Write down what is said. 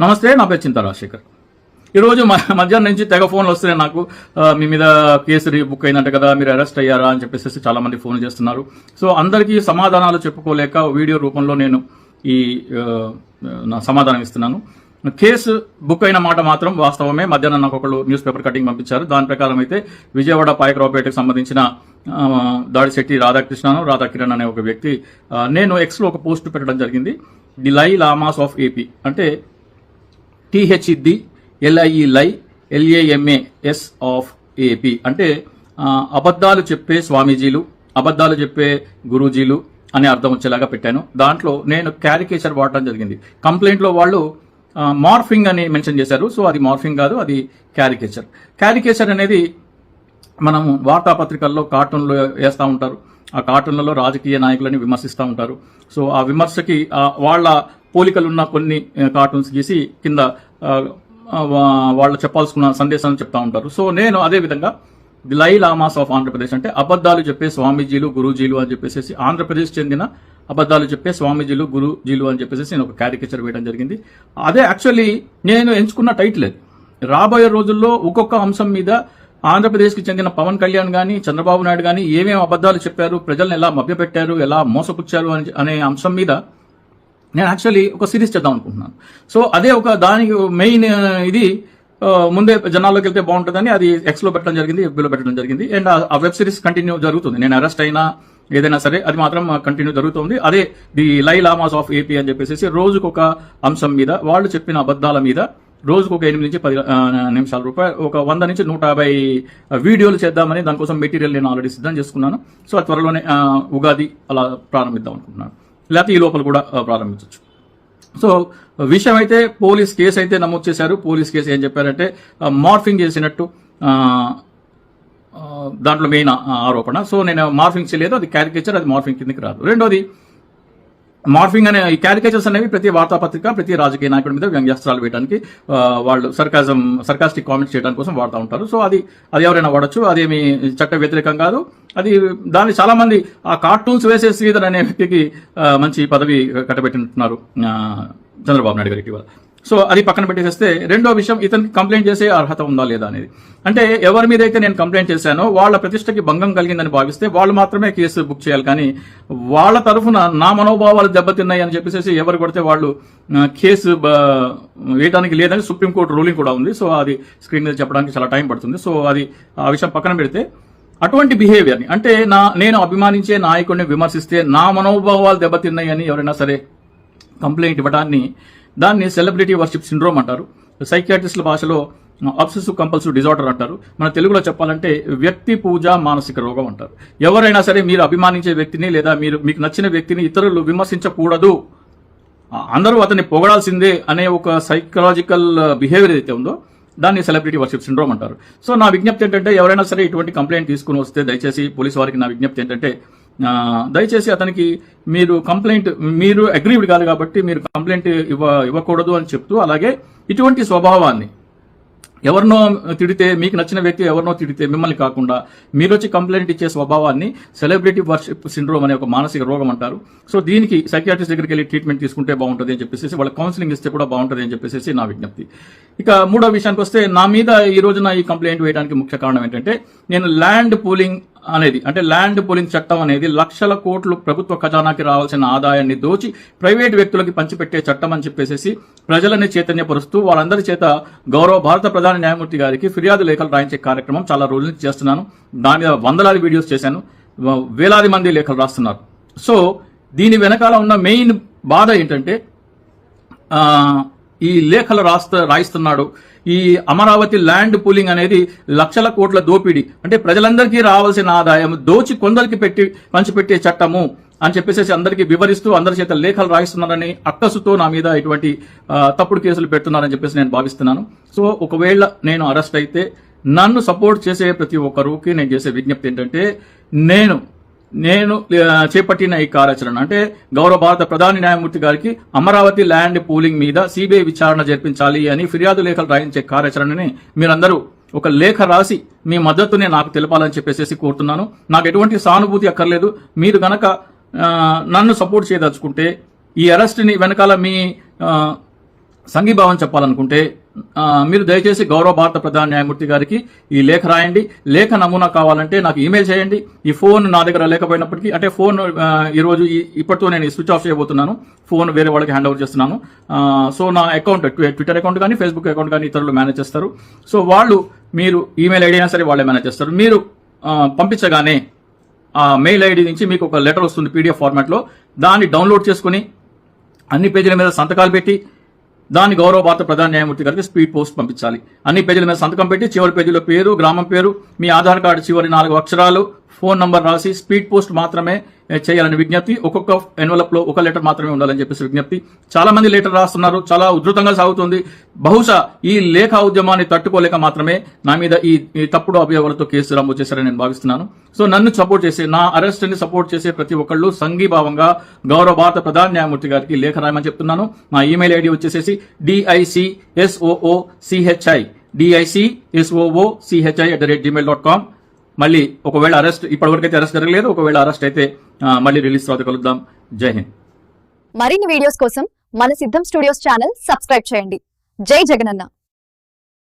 నమస్తే నా పేరు చింత రాజశేఖర్. ఈరోజు మధ్యాహ్నం నుంచి తెగ ఫోన్లు వస్తున్నాయి నాకు. మీ మీద కేసు బుక్ అయిందంట కదా మీరు అరెస్ట్ అయ్యారా అని చెప్పేసి చాలామంది ఫోన్ చేస్తున్నారు. సో అందరికీ సమాధానాలు చెప్పుకోలేక వీడియో రూపంలో నేను ఈ నా సమాధానం ఇస్తున్నాను. కేసు బుక్ అయిన మాట మాత్రం వాస్తవమే. మధ్యాహ్నం నాకు ఒకళ్ళు న్యూస్ పేపర్ కటింగ్ పంపించారు. దాని ప్రకారం అయితే విజయవాడ పాయకరావుపేటకు సంబంధించిన దాడిశెట్టి రాధాకృష్ణను రాధాకిరణ్ అనే ఒక వ్యక్తి నేను ఎక్స్లో ఒక పోస్ట్ పెట్టడం జరిగింది. The lie lamas of AP అంటే టిహెచ్ఇద్ది LIE lie L A M A yes of AP అంటే అబద్ధాలు చెప్పే స్వామీజీలు అబద్ధాలు చెప్పే గురూజీలు అనే అర్థం వచ్చేలాగా పెట్టాను. దాంట్లో నేను క్యారికేచర్ వాడటం జరిగింది. కంప్లైంట్లో వాళ్ళు మార్ఫింగ్ అని మెన్షన్ చేశారు. సో అది మార్ఫింగ్ కాదు అది క్యారికేచర్. క్యారికేచర్ అనేది మనం వార్తాపత్రికల్లో కార్టూన్లు వేస్తూ ఉంటారు. ఆ కార్టూన్లలో రాజకీయ నాయకులని విమర్శిస్తూ ఉంటారు. సో ఆ విమర్శకి వాళ్ళ పోలికలున్న కొన్ని కార్టూన్స్ గీసి కింద వా- వాళ్ళు చెప్పాల్సుకున్న సందేశాలను చెప్తా ఉంటారు. సో నేను అదే విధంగా the lie lamas of Andhra Pradesh అంటే అబద్ధాలు చెప్పే స్వామీజీలు గురూజీలు అని చెప్పేసి ఆంధ్రప్రదేశ్ చెందిన అబద్ధాలు చెప్పే స్వామీజీలు గురుజీలు అని చెప్పేసి నేను ఒక క్యారికేచర్ వేయడం జరిగింది. అదే యాక్చువల్లీ నేను ఎంచుకున్న టైటిల్ అది. రాబోయే రోజుల్లో ఒక్కొక్క అంశం మీద ఆంధ్రప్రదేశ్కి చెందిన పవన్ కళ్యాణ్ కానీ చంద్రబాబు నాయుడు కానీ ఏమేమి అబద్ధాలు చెప్పారు ప్రజల్ని ఎలా మభ్యపెట్టారు ఎలా మోసపుచ్చారు అని అనే అంశం మీద నేను యాక్చువల్లీ ఒక సిరీస్ చేద్దాం అనుకుంటున్నాను. సో అదే ఒక దానికి మెయిన్ uh, ఇది uh, ముందే జనాల్లోకి వెళ్తే బాగుంటుందని అది ఎక్స్లో పెట్టడం జరిగింది FB పెట్టడం జరిగింది. అండ్ uh, ఆ- వెబ్ సిరీస్ కంటిన్యూ జరుగుతుంది. నేను అరెస్ట్ అయినా ఏదైనా సరే అది మాత్రం కంటిన్యూ జరుగుతుంది. అదే the lie lamas of AP అని చెప్పేసి రోజుకు ఒక అంశం మీద వాళ్ళు చెప్పిన అబద్ధాల మీద రోజుకు ఒక ఎనిమిది నుంచి పది నిమిషాల రూపాయలు ఒక వంద నుంచి నూట యాభై వీడియోలు చేద్దామని దానికోసం మెటీరియల్ నేను ఆల్రెడీ సిద్ధం చేసుకున్నాను. సో త్వరలోనే ఉగాది అలా ప్రారంభిద్దాం అనుకుంటున్నాను. లేకపోతే ఈ లోపల కూడా ప్రారంభించవచ్చు సో విషయం అయితే పోలీస్ కేసు అయితే నమోదు చేశారు. పోలీస్ కేసు ఏం చెప్పారంటే మార్ఫింగ్ చేసినట్టు దాంట్లో మెయిన్ ఆ- ఆరోపణ. సో నేను మార్ఫింగ్ చేయలేదు అది క్యారికేచర్ అది మార్ఫింగ్ కిందకి రాదు. రెండోది మార్ఫింగ్ అనే ఈ క్యారికేచర్స్ అనేవి ప్రతి వార్తాపత్రిక ప్రతి రాజకీయ నాయకుడి మీద వ్యంగ్యాస్త్రాలు వేయడానికి వాళ్ళు సర్కాజం సర్కాస్టిక్ కామెంట్స్ చేయడానికి కోసం వాడుతూ ఉంటారు. సో అది అది ఎవరైనా వాడచ్చు అదేమి చట్ట వ్యతిరేకం కాదు. అది దాన్ని చాలామంది ఆ కార్టూన్స్ వేసే శ్రీధర్ అనే వ్యక్తికి మంచి పదవి కట్టబెట్టినట్టున్నారు చంద్రబాబు నాయుడు గారు ఇటీవల. సో అది పక్కన పెట్టేసేస్తే రెండో విషయం ఇతనికి కంప్లైంట్ చేసే అర్హత ఉందా లేదా అనేది. అంటే ఎవరి మీద అయితే నేను కంప్లైంట్ చేశానో వాళ్ళ ప్రతిష్టకి భంగం కలిగిందని భావిస్తే వాళ్ళు మాత్రమే కేసు బుక్ చేయాలి. కానీ వాళ్ళ తరఫున నా మనోభావాలు దెబ్బతిన్నాయి అని చెప్పేసి ఎవరు కొడితే వాళ్ళు కేసు వేయడానికి లేదని సుప్రీంకోర్టు రూలింగ్ కూడా ఉంది. సో అది స్క్రీన్ మీద చెప్పడానికి చాలా టైం పడుతుంది. సో అది ఆ విషయం పక్కన పెడితే అటువంటి బిహేవియర్ని అంటే నా నేను అభిమానించే నాయకుడిని విమర్శిస్తే నా మనోభావాలు దెబ్బతిన్నాయి అని ఎవరైనా సరే కంప్లైంట్ ఇవ్వడాన్ని దాన్ని సెలబ్రిటీ వర్షిప్ సిండ్రోమ్ అంటారు. సైకియాట్రిస్టుల భాషలో అబ్సెసివ్ కంపల్సివ్ డిజార్డర్ అంటారు. మన తెలుగులో చెప్పాలంటే వ్యక్తి పూజ మానసిక రోగం అంటారు. ఎవరైనా సరే మీరు అభిమానించే వ్యక్తిని లేదా మీరు మీకు నచ్చిన వ్యక్తిని ఇతరులు విమర్శించకూడదు. అందరూ అతన్ని పొగడాల్సిందే అనే ఒక సైకలాజికల్ బిహేవియర్ ఏదైతే ఉందో దాన్ని సెలబ్రిటీ వర్షిప్ సిండ్రోమ్ అంటారు. సో నా విజ్ఞప్తి ఏంటంటే ఎవరైనా సరే ఇటువంటి కంప్లైంట్ తీసుకుని వస్తే దయచేసి పోలీసు వారికి నా విజ్ఞప్తి ఏంటంటే దయచేసి అతనికి మీరు కంప్లైంట్ మీరు అగ్రీవ్డ్ కాదు కాబట్టి మీరు కంప్లైంట్ ఇవ్వ ఇవ్వకూడదు అని చెప్తూ అలాగే ఇటువంటి స్వభావాన్ని ఎవరినో తిడితే మీకు నచ్చిన వ్యక్తి ఎవరినో తిడితే మిమ్మల్ని కాకుండా మీరు వచ్చి కంప్లైంట్ ఇచ్చే స్వభావాన్ని సెలబ్రిటీ వర్షిప్ సిండ్రోమ్ అనే ఒక మానసిక రోగం అంటారు. సో దీనికి సైకియాట్రిస్ట్ దగ్గరికి వెళ్ళి ట్రీట్మెంట్ తీసుకుంటే బాగుంటుంది అని చెప్పేసి వాళ్ళ కౌన్సిలింగ్ ఇస్తే కూడా బాగుంటుంది అని చెప్పేసి నా విజ్ఞప్తి. ఇక మూడో విషయానికి వస్తే నా మీద ఈ రోజున ఈ కంప్లైంట్ వేయడానికి ముఖ్య కారణం ఏంటంటే నేను ల్యాండ్ పూలింగ్ అనేది అంటే ల్యాండ్ పోలింగ్ చట్టం అనేది లక్షల కోట్లు ప్రభుత్వ ఖజానాకి రావాల్సిన ఆదాయాన్ని దోచి ప్రైవేట్ వ్యక్తులకి పంచిపెట్టే చట్టం అని చెప్పేసి ప్రజలని చైతన్యపరుస్తూ వాళ్ళందరి చేత గౌరవ భారత ప్రధాన న్యాయమూర్తి గారికి ఫిర్యాదు లేఖలు రాయించే కార్యక్రమం చాలా రోజుల నుంచి చేస్తున్నాను. దాని మీద వందలాది వీడియోస్ చేశాను. వేలాది మంది లేఖలు రాస్తున్నారు. సో దీని వెనకాల ఉన్న మెయిన్ బాధ ఏంటంటే ఈ లేఖలు రాస్త రాయిస్తున్నాడు ఈ అమరావతి ల్యాండ్ పూలింగ్ అనేది లక్షల కోట్ల దోపిడీ. అంటే ప్రజలందరికీ రావాల్సిన ఆదాయం దోచి కొందరికి పెట్టి పంచిపెట్టే చట్టము అని చెప్పేసి అందరికీ వివరిస్తూ అందరి చేత లేఖలు రాయిస్తున్నారని అక్కసుతో నా మీద ఇటువంటి తప్పుడు కేసులు పెడుతున్నారని చెప్పేసి నేను భావిస్తున్నాను. సో ఒకవేళ నేను అరెస్ట్ అయితే నన్ను సపోర్ట్ చేసే ప్రతి ఒక్కరికి నేను చేసే విజ్ఞప్తి ఏంటంటే నేను నేను చేపట్టిన ఈ కార్యాచరణ. అంటే గౌరవ భారత ప్రధాని న్యాయమూర్తి గారికి అమరావతి ల్యాండ్ పూలింగ్ మీద సిబిఐ విచారణ జరిపించాలి అని ఫిర్యాదు లేఖలు రాయించే కార్యాచరణని మీరందరూ ఒక లేఖ రాసి మీ మద్దతునే నాకు తెలపాలని చెప్పేసి కోరుతున్నాను. నాకు ఎటువంటి సానుభూతి అక్కర్లేదు. మీరు గనక నన్ను సపోర్ట్ చేయదలుచుకుంటే ఈ అరెస్ట్ని వెనకాల మీ సంఘీభావం చెప్పాలనుకుంటే మీరు దయచేసి గౌరవ భారత ప్రధాన న్యాయమూర్తి గారికి ఈ లేఖ రాయండి. లేఖ నమూనా కావాలంటే నాకు ఈమెయిల్ చేయండి. ఈ ఫోన్ నా దగ్గర లేకపోయినప్పటికీ అంటే ఫోన్ ఈరోజు ఇప్పటితో నేను స్విచ్ ఆఫ్ చేయబోతున్నాను. ఫోన్ వేరే వాళ్ళకి హ్యాండ్ ఓవర్ చేస్తున్నాను. సో నా అకౌంట్ ట్విట్టర్ అకౌంట్ కానీ ఫేస్బుక్ అకౌంట్ కానీ ఇతరులు మేనేజ్ చేస్తారు. సో వాళ్ళు మీరు ఈమెయిల్ ఐడి అయినా సరే వాళ్ళే మేనేజ్ చేస్తారు. మీరు పంపించగానే ఆ మెయిల్ ఐడి నుంచి మీకు ఒక లెటర్ వస్తుంది పీడిఎఫ్ ఫార్మాట్లో దాన్ని డౌన్లోడ్ చేసుకుని అన్ని పేజీల మీద సంతకాలు పెట్టి దాన్ని గౌరవ భారత ప్రధాన న్యాయమూర్తి గారికి స్పీడ్ పోస్ట్ పంపించాలి. అన్ని పేజీల మీద సంతకం పెట్టి చివరి పేజీలో పేరు గ్రామం పేరు మీ ఆధార్ కార్డు చివరి నాలుగు అక్షరాలు ఫోన్ నంబర్ రాసి స్పీడ్ పోస్ట్ మాత్రమే చేయాలని విజ్ఞప్తి. ఒక్కొక్క ఎన్వలప్లో ఒక లెటర్ మాత్రమే ఉండాలని చెప్పేసి విజ్ఞప్తి. చాలా మంది లెటర్ రాస్తున్నారు. చాలా ఉధృతంగా సాగుతుంది. బహుశా ఈ లేఖ ఉద్యమాన్ని తట్టుకోలేక మాత్రమే నా మీద ఈ ఈ తప్పుడు అభియోగాలతో కేసు నమోదు చేశారని నేను భావిస్తున్నాను. సో నన్ను సపోర్ట్ చేసే నా అరెస్ట్ని సపోర్ట్ చేసే ప్రతి ఒక్కళ్ళు సంఘీభావంగా గౌరవ భారత ప్రధాన న్యాయమూర్తి గారికి లేఖ రాయమని చెప్తున్నాను. నా ఈమెయిల్ ఐడి వచ్చేసేసి D I C S O O C H I D I C S O O C H I at the rate Gmail dot com మళ్ళీ ఒకవేళ అరెస్ట్ ఇప్పటివరకైతే అరెస్ట్ జరగలేదు ఒకవేళ అరెస్ట్ అయితే మళ్ళీ రిలీజ్ తర్వాత కలుద్దాం. జై హింద్. మరిన్ని వీడియోస్ కోసం మన సిద్ధం స్టూడియోస్ ఛానల్ సబ్స్క్రైబ్ చేయండి. జై జగనన్న.